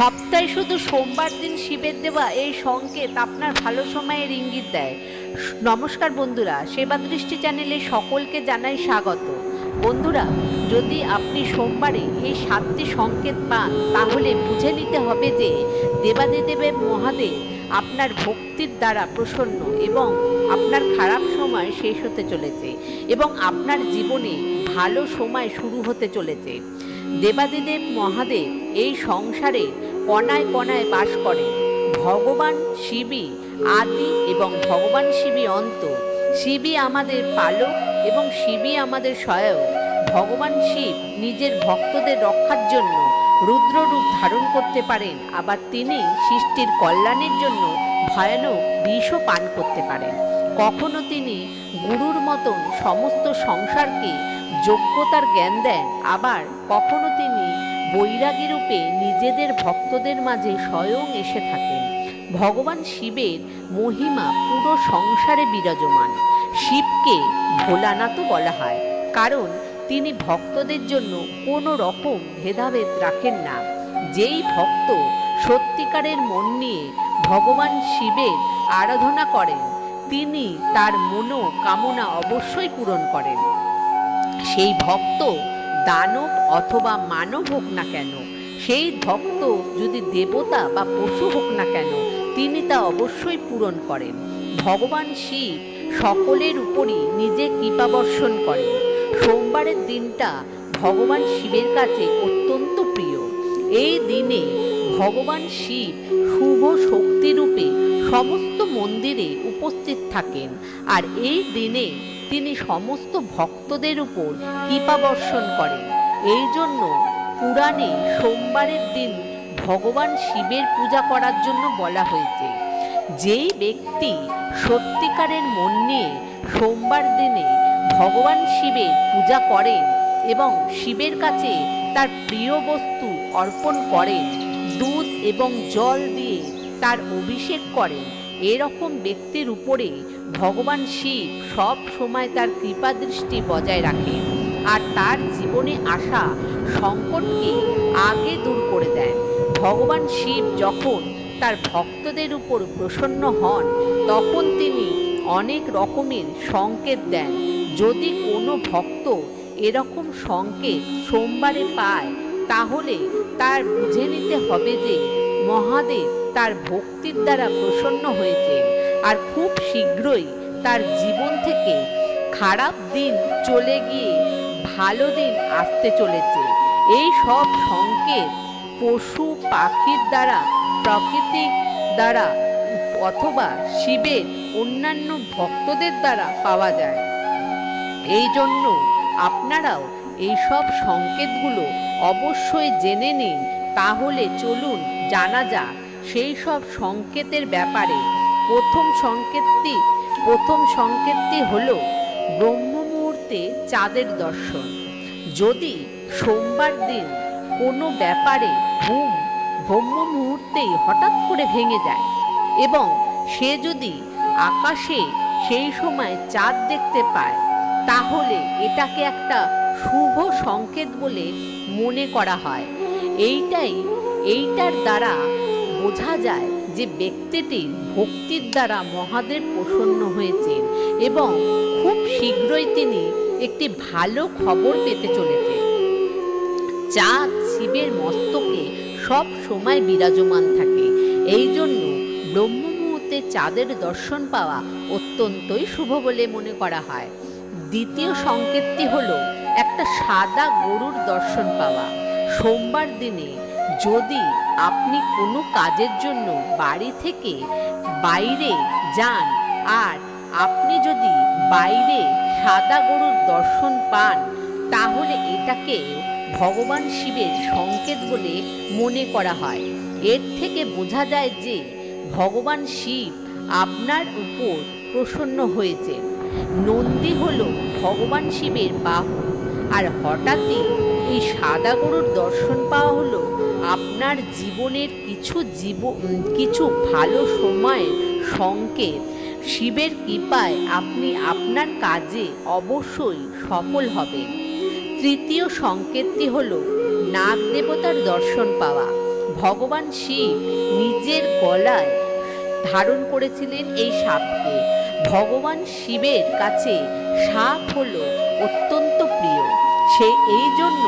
সপ্তাহে শুধু সোমবার দিন শিবের দেওয়া এই সংকেত আপনার ভালো সময়ের ইঙ্গিত দেয়। নমস্কার বন্ধুরা, সেবা দৃষ্টি চ্যানেলে সকলকে জানাই স্বাগত। বন্ধুরা, যদি আপনি সোমবারে এই সাতটি সংকেত পান, তাহলে বুঝে নিতে হবে যে দেবাদিদেবের মহাদেব আপনার ভক্তির দ্বারা প্রসন্ন এবং আপনার খারাপ সময় শেষ হতে চলেছে এবং আপনার জীবনে ভালো সময় শুরু হতে চলেছে। দেবাদিদেব মহাদেব এই সংসারে কণায় কণায় বাস করেন ভগবান শিবই আদি এবং ভগবান শিবই অন্ত। শিবই আমাদের পালক এবং শিবই আমাদের সহায়ক। ভগবান শিব নিজের ভক্তদের রক্ষার জন্য রুদ্ররূপ ধারণ করতে পারেন, আবার তিনি সৃষ্টির কল্যাণের জন্য ভয়ানক বিষও পান করতে পারেন। কখনো তিনি গুরুর মতন সমস্ত সংসারকে যোগ্যতার জ্ঞান দেন, আবার কখনো তিনি বৈরাগী রূপে নিজেদের ভক্তদের মাঝে স্বয়ং এসে থাকেন। ভগবান শিবের মহিমা পুরো সংসারে বিরাজমান। শিবকে ভোলানাথও বলা হয়, কারণ তিনি ভক্তদের জন্য কোনো রকম ভেদাভেদ রাখেন না। যেই ভক্ত সত্যিকারের মন নিয়ে ভগবান শিবের আরাধনা করেন, তিনি তার মনো কামনা অবশ্যই পূরণ করেন। সেই ভক্ত দানব অথবা মানব হোক না কেন, সেই ভক্ত যদি দেবতা বা পশু হোক না কেন, তিনি তা অবশ্যই পূরণ করেন। ভগবান শিব সকলের উপরই নিজে কৃপাবর্ষণ করেন। সোমবারের দিনটা ভগবান শিবের কাছে অত্যন্ত প্রিয়। এই দিনে ভগবান শিব শুভ শক্তিরূপে সমস্ত মন্দিরে উপস্থিত থাকেন। আর এই দিনে তিনি সমস্ত ভক্তদের উপর কৃপাবর্ষণ করেন। এই জন্য পুরাণে সোমবারের দিন ভগবান শিবের পূজা করার জন্য বলা হয়েছে, যেই ব্যক্তি সত্যিকারের মন নিয়ে সোমবার দিনে ভগবান শিবের পূজা করেন এবং শিবের কাছে তার প্রিয় বস্তু অর্পণ করেন, দুধ এবং জল দিয়ে তার অভিষেক করেন এরকম ব্যক্তির উপরে ভগবান শিব সব সময় তার কৃপা দৃষ্টি বজায় রাখেন আর তার জীবনে আসা সংকটকে আগে দূর করে দেন ভগবান শিব যখন তার ভক্তদের উপর প্রসন্ন হন, তখন তিনি অনেক রকমের সংকেত দেন। যদি কোনো ভক্ত এরকম সংকেত সোমবারে পায়, তাহলে তার বুঝে নিতে হবে যে মহাদেব তার ভক্তির দ্বারা প্রসন্ন হয়েছেন আর খুব শীঘ্রই তার জীবন থেকে খারাপ দিন চলে গিয়ে ভালো দিন আসতে চলেছে। এই সব সংকেত পশু পাখির দ্বারা প্রাকৃতিক দ্বারা অথবা শিবের অন্যান্য ভক্তদের দ্বারা পাওয়া যায়। এই জন্য আপনারাও এই সব সংকেতগুলো অবশ্যই জেনে নিন। তাহলে চলুন জানা যাক সেই সব সংকেতের ব্যাপারে প্রথম সংকেতটি প্রথম সংকেতটি হল ব্রহ্ম মুহূর্তে চাঁদের দর্শন। যদি সোমবার দিন কোনো ব্যাপারে ঘুম ব্রহ্ম মুহূর্তেই হঠাৎ করে ভেঙে যায় এবং সে যদি আকাশে সেই সময় চাঁদ দেখতে পায়, তাহলে এটাকে একটা শুভ সংকেত বলে মনে করা হয়। এইটাই এইটার দ্বারা বোঝা যায় যে ব্যক্তিটি ভক্তির দ্বারা মহাদেব প্রসন্ন হয়েছেন এবং খুব শীঘ্রই তিনি একটি ভালো খবর পেতে চলেছে চাঁদ, শিবের মস্তকে সব সময় বিরাজমান থাকে। এই জন্য ব্রহ্ম মুহূর্তে চাঁদের দর্শন পাওয়া অত্যন্তই শুভ বলে মনে করা হয়। দ্বিতীয় সংকেতটি হলো একটা সাদা গরুর দর্শন পাওয়া। সোমবার দিনে যদি আপনি কোনো কাজের জন্য বাড়ি থেকে বাইরে যান আর আপনি যদি বাইরে সাদা গরুর দর্শন পান, তাহলে এটাকে ভগবান শিবের সংকেত বলে মনে করা হয়। এর থেকে বোঝা যায় যে ভগবান শিব আপনার উপর প্রসন্ন হয়েছে। নন্দী হল ভগবান শিবের বাহু, আর হঠাৎই এই সাদা গরুর দর্শন পাওয়া হলো আপনার জীবনের কিছু জীব কিছু ভালো সময়, সংকেত। শিবের কৃপায় আপনি আপনার কাজে অবশ্যই সফল হবেন। তৃতীয় সংকেতটি হল নাগ দেবতার দর্শন পাওয়া। ভগবান শিব নিজের গলায় ধারণ করেছিলেন এই সাপকে। ভগবান শিবের কাছে সাপ হলো সে এই জন্য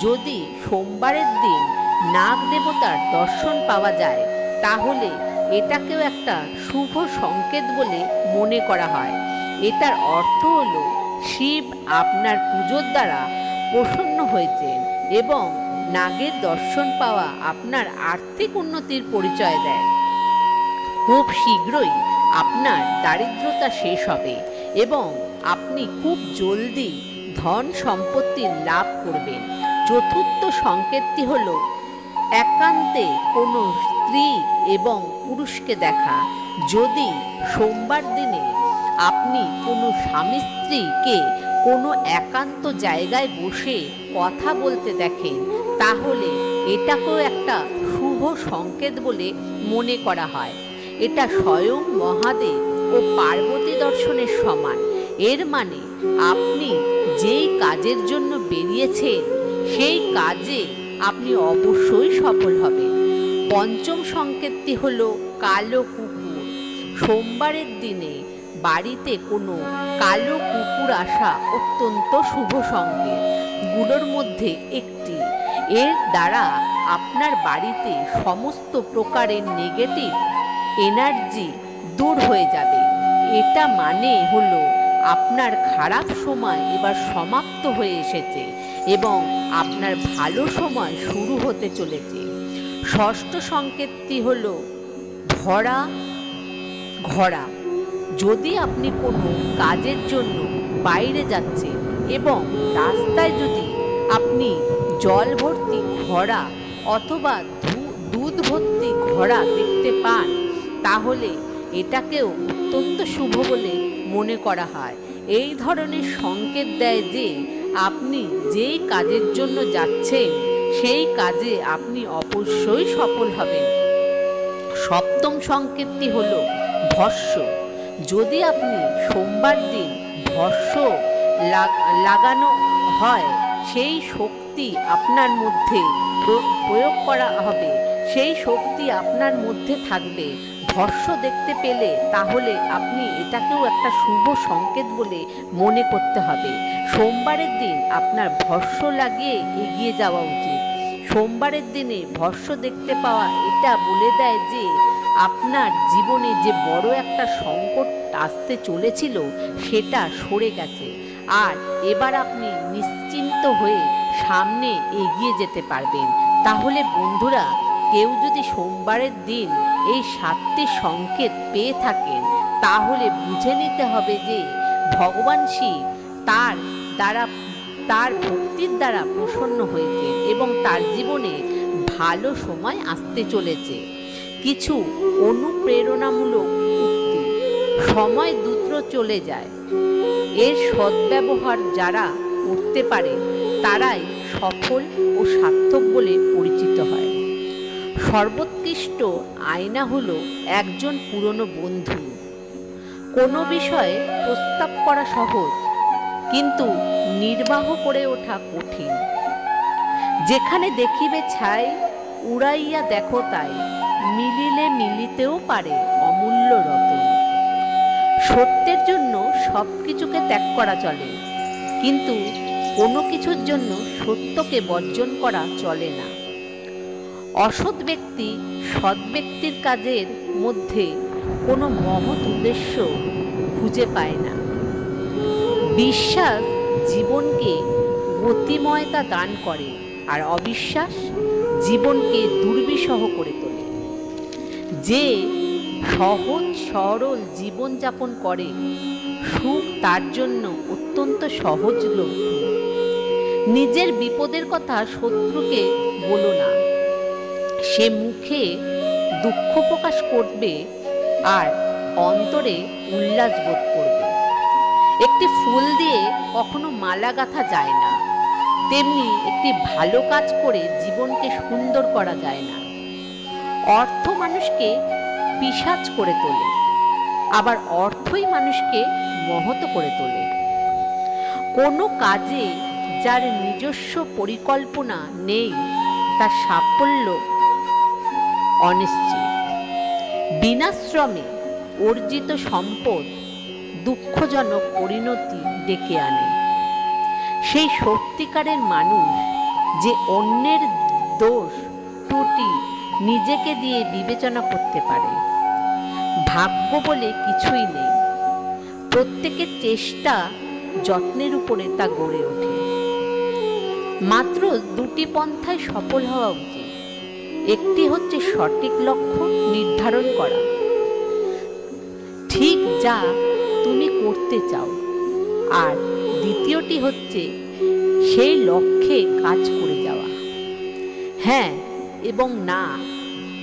যদি সোমবারের দিন নাগ দেবতার দর্শন পাওয়া যায়, তাহলে এটাকেও একটা শুভ সংকেত বলে মনে করা হয়। এটার অর্থ হলো শিব আপনার পুজোর দ্বারা প্রসন্ন হয়েছেন এবং নাগের দর্শন পাওয়া আপনার আর্থিক উন্নতির পরিচয় দেয়। খুব শীঘ্রই আপনার দারিদ্রতা শেষ হবে এবং আপনি খুব জলদি ধন সম্পত্তি লাভ করবেন চতুর্থ সংকেতটি হল, একান্তে কোনো স্ত্রী এবং পুরুষকে দেখা। যদি সোমবার দিনে আপনি কোনো স্বামী স্ত্রীকে কোনো একান্ত জায়গায় বসে কথা বলতে দেখেন, তাহলে এটাকেও একটা শুভ সংকেত বলে মনে করা হয়। এটা স্বয়ং মহাদেব ও পার্বতী দর্শনের সমান। এর মানে আপনি যেই কাজের জন্য বেরিয়েছেন সেই কাজে আপনি অবশ্যই সফল হবেন। পঞ্চম সংকেতটি হলো কালো কুকুর। সোমবারের দিনে বাড়িতে কোনো কালো কুকুর আসা অত্যন্ত শুভ সংকেত। গুলোর মধ্যে একটি। এর দ্বারা আপনার বাড়িতে সমস্ত প্রকারের নেগেটিভ এনার্জি দূর হয়ে যাবে। এটা মানে হলো আপনার খারাপ সময় এবার সমাপ্ত হয়ে এসেছে এবং আপনার ভালো সময় শুরু হতে চলেছে। ষষ্ঠ সংকেতটি হল ভরা ঘরা। যদি আপনি কোনো কাজের জন্য বাইরে যাচ্ছেন এবং রাস্তায় যদি আপনি জল ভর্তি ঘোড়া অথবা দুধ ভর্তি ঘোড়া দেখতে পান, তাহলে এটাকেও অত্যন্ত শুভ বলে মনে করা হয়। এই ধরনের সংকেত দেয় যে, আপনি যেই কাজের জন্য যাচ্ছেন, সেই কাজে আপনি অবশ্যই সফল হবেন। সপ্তম সংকেতটি হল ভস্য। যদি আপনি সোমবার দিন ভস্য লাগানো হয়, সেই শক্তি আপনার মধ্যে প্র- প্রয়োগ করা হবে। সেই শক্তি আপনার মধ্যে থাকবে। ভস্য দেখতে পেলে তাহলে আপনি এটাকেও একটা শুভ সংকেত বলে মনে করতে হবে। সোমবারের দিন আপনার ভর্ষ লাগিয়ে এগিয়ে যাওয়া উচিত। সোমবারের দিনে ভর্ষ দেখতে পাওয়া এটা বলে দেয় যে, আপনার জীবনে যে বড় একটা সংকট আসতে চলেছিল, সেটা সরে গেছে। আর এবার আপনি নিশ্চিন্ত হয়ে সামনে এগিয়ে যেতে পারবেন। তাহলে বন্ধুরা, কেউ যদি সোমবারের দিন এই সাতটি সংকেত পেয়ে থাকেন, তাহলে বুঝে নিতে হবে যে ভগবান শিব তার দ্বারা, তার ভক্তির দ্বারা প্রসন্ন হয়েছেন এবং তার জীবনে ভালো সময় আসতে চলেছে। কিছু অনুপ্রেরণামূলক উক্তি। সময় দ্রুত চলে যায়। এর সদ্ব্যবহার যারা করতে পারে, তারাই সফল ও সার্থক বলে পরিচিত হয়। সর্বোৎকৃষ্ট আয়না হলো একজন পুরনো বন্ধু। কোনো বিষয়ে প্রস্তাব করা সহজ, কিন্তু নির্বাহ করে ওঠা কঠিন। যেখানে দেখিবে ছাই, উড়াইয়া দেখো তাই, মিলিলে মিলিতেও পারে অমূল্য রতন। সত্যের জন্য সব কিছুকে ত্যাগ করা চলে, কিন্তু কোনো কিছুর জন্য সত্যকে বর্জন করা চলে না। অসৎ ব্যক্তি সৎ ব্যক্তির কাজের মধ্যে কোনো মহৎ উদ্দেশ্য খুঁজে পায় না। বিশ্বাস জীবনকে গতিময়তা দান করে আর অবিশ্বাস জীবনকে দুর্বিষহ করে তোলে। যে সহজ সরল জীবনযাপন করে, সুখ তার জন্য অত্যন্ত সহজ সহজলভ্য নিজের বিপদের কথা শত্রুকে বলো না। সে মুখে দুঃখ প্রকাশ করবে আর অন্তরে উল্লাস বোধ করবে। একটি ফুল দিয়ে কখনো মালা গাঁথা যায় না। তেমনি একটি ভালো কাজ করে জীবনকে সুন্দর করা যায় না। অর্থ মানুষকে পিসাচ করে তোলে, আবার অর্থই মানুষকে মহত করে তোলে। কোনো কাজে যার নিজস্ব পরিকল্পনা নেই, তার সাফল্য অনিশ্চিত। বিনাশ্রমে অর্জিত সম্পদ দুঃখজনক পরিণতি ডেকে আনে। সেই সত্যিকারের মানুষ যে অন্যের দোষ, ত্রুটি নিজেকে দিয়ে বিবেচনা করতে পারে। ভাগ্য বলে কিছুই নেই। প্রত্যেকের চেষ্টা যত্নের উপরে তা গড়ে ওঠে। মাত্র দুটি পন্থায় সফল হওয়া উচিত। একটি হচ্ছে সঠিক লক্ষ্য নির্ধারণ করা। ঠিক যা তুমি করতে চাও। আর দ্বিতীয়টি হচ্ছে সেই লক্ষ্যে কাজ করে যাওয়া। হ্যাঁ এবং না,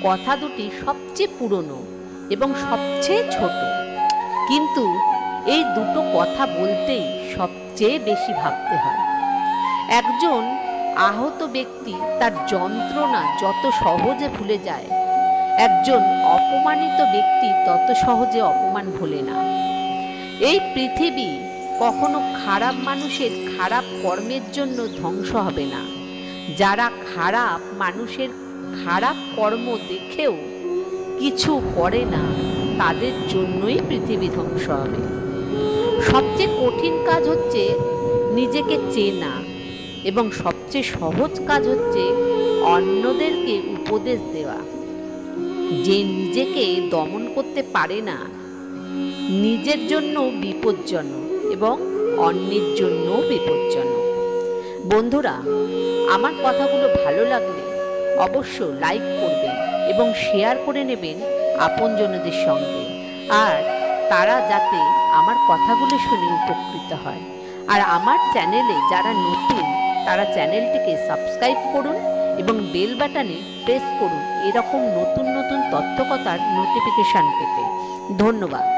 কথা দুটি সবচেয়ে পুরনো এবং সবচেয়ে ছোট। কিন্তু এই দুটো কথা বলতেই সবচেয়ে বেশি ভাবতে হয়। একজন আহত ব্যক্তি তার যন্ত্রণা যত সহজে ভুলে যায়, একজন অপমানিত ব্যক্তি তত সহজে অপমান ভোলে না। এই পৃথিবী কখনো খারাপ মানুষের খারাপ কর্মের জন্য ধ্বংস হবে না। যারা খারাপ মানুষের খারাপ কর্ম দেখেও কিছু করে না, তাদের জন্যই পৃথিবী ধ্বংস হবে। সবচেয়ে কঠিন কাজ হচ্ছে নিজেকে চেনা এবং সবচেয়ে সহজ কাজ হচ্ছে অন্যদেরকে উপদেশ দেওয়া। যে নিজেকে দমন করতে পারে না, নিজের জন্য বিপজ্জনক এবং অন্যের জন্য বিপজ্জনক। বন্ধুরা, আমার কথাগুলো ভালো লাগলে অবশ্য লাইক করবেন এবং শেয়ার করে নেবেন আপনজনদের সঙ্গে। আর তারা যাতে আমার কথাগুলো শুনে উপকৃত হয়। আর আমার চ্যানেলে যারা নতুন তারা চ্যানেলটিকে সাবস্ক্রাইব করুন এবং বেল বাটনে প্রেস করুন। এরকম নতুন নতুন তথ্যকতার নোটিফিকেশান পেতে। ধন্যবাদ।